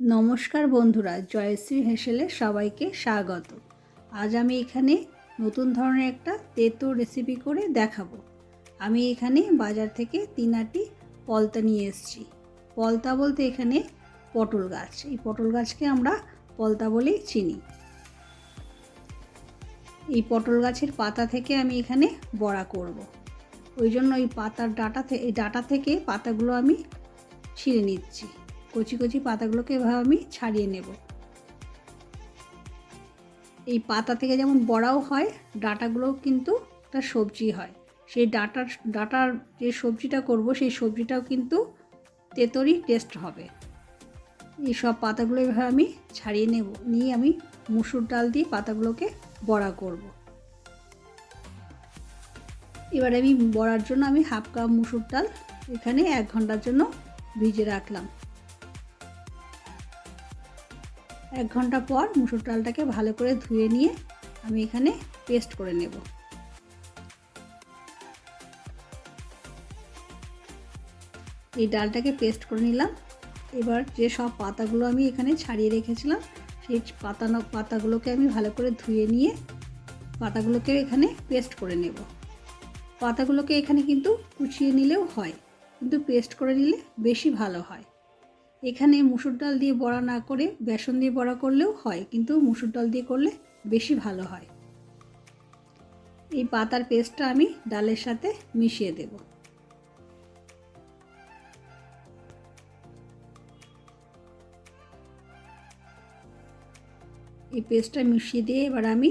নমস্কার বন্ধুরা, জয়শ্রী হেসেলে সবাইকে স্বাগত। আজ আমি এখানে নতুন ধরনের একটা তেতো রেসিপি করে দেখাবো। আমি এখানে বাজার থেকে তিন আটি পলতা নিয়ে এসেছি। পলতা বলতে এখানে পটল গাছ। এই পটল গাছকে আমরা পলতা বলেই চিনি। এই পটল গাছের পাতা থেকে আমি এখানে বড়া করব। ওই জন্য এই পাতার ডাটা এই ডাটা থেকে পাতাগুলো আমি ছিঁড়ে নিচ্ছি। কচি কচি পাতাগুলোকে এভাবে আমি ছাড়িয়ে নেব। এই পাতা থেকে যেমন বড়াও হয়, ডাটাগুলোও কিন্তু একটা সবজি হয়। সেই ডাটার ডাটার যে সবজিটা করব, সেই সবজিটাও কিন্তু তেতরই টেস্ট হবে। এই সব পাতাগুলো এভাবে আমি ছাড়িয়ে নেব, নিয়ে আমি মুসুর ডাল দিয়ে পাতাগুলোকে বড়া করব। এবার আমি বড়ার জন্য আমি হাফ কাপ মুসুর ডাল এখানে এক ঘণ্টার জন্য ভিজে রাখলাম। এক ঘণ্টা পর মুসুর ডালটাকে ভালো করে ধুয়ে নিয়ে আমি এখানে পেস্ট করে নেব। এই ডালটাকে পেস্ট করে নিলাম। এবার যে সব পাতাগুলো আমি এখানে ছাড়িয়ে রেখেছিলাম, সেই পাতা পাতাগুলোকে আমি ভালো করে ধুয়ে নিয়ে পাতাগুলোকে এখানে পেস্ট করে নেব। পাতাগুলোকে এখানে কিন্তু কুচিয়ে নিলেও হয়, কিন্তু পেস্ট করে নিলে বেশি ভালো হয়। এখানে মুসুর ডাল দিয়ে বড়া না করে বেসন দিয়ে বড়া করলেও হয়, কিন্তু মুসুর ডাল দিয়ে করলে বেশি ভালো হয়। এই পাতার পেস্টটা আমি ডালের সাথে মিশিয়ে দেব। এই পেস্টটা মিশিয়ে দিয়ে এবার আমি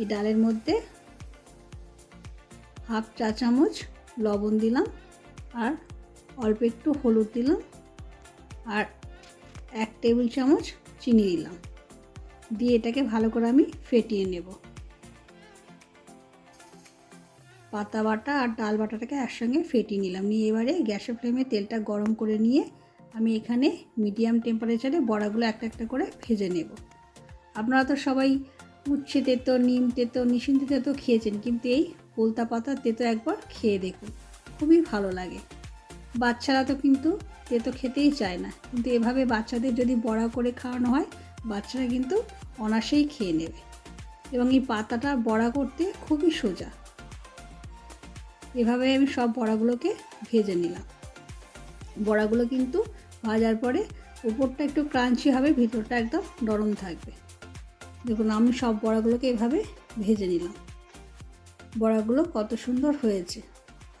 এই ডালের মধ্যে হাফ চা চামচ লবণ দিলাম আর অল্প একটু হলুদ দিলাম। আর এক টেবিল চামচ চিনি দিলাম। দিয়ে এটাকে ভালো করে আমি ফেটিয়ে নেব। পাতা বাটা আর ডাল বাটাটাকে একসঙ্গে ফেটিয়ে নিলাম। নিয়ে এবারে গ্যাসের ফ্লেমে তেলটা গরম করে নিয়ে আমি এখানে মিডিয়াম টেম্পারেচারে বড়াগুলো একটা একটা করে ভেজে নেব। আপনারা তো সবাই উচ্ছে তেতো, নিম তেতো নিশিন্দি তেতো খেয়েছেন, কিন্তু এই পোলতা পাতা তেতো একবার খেয়ে দেখুন। খুবই ভালো লাগে। বাচ্চারা তো কিন্তু তেতো খেতেই চায় না। কিন্তু এভাবে বাচ্চাদের যদি বড়া করে খাওয়ানো হয়, বাচ্চারা কিন্তু অনাসেই খেয়ে নেবে। এবং এই পাতাটা বড়া করতে খুবই সোজা। এভাবে আমি সব বড়াগুলোকে ভেজে নিলাম। বড়াগুলো কিন্তু ভাজার পরে উপরটা একটু ক্রাঞ্চি হবে, ভিতরটা একদম নরম থাকবে। দেখুন, আমি সব বড়াগুলোকে এভাবে ভেজে নিলাম। বড়াগুলো কত সুন্দর হয়েছে।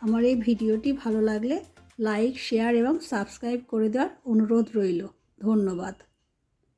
আমার এই ভিডিওটি ভালো লাগলে লাইক শেয়ার এবং সাবস্ক্রাইব করে দেওয়ার অনুরোধ রইল। ধন্যবাদ।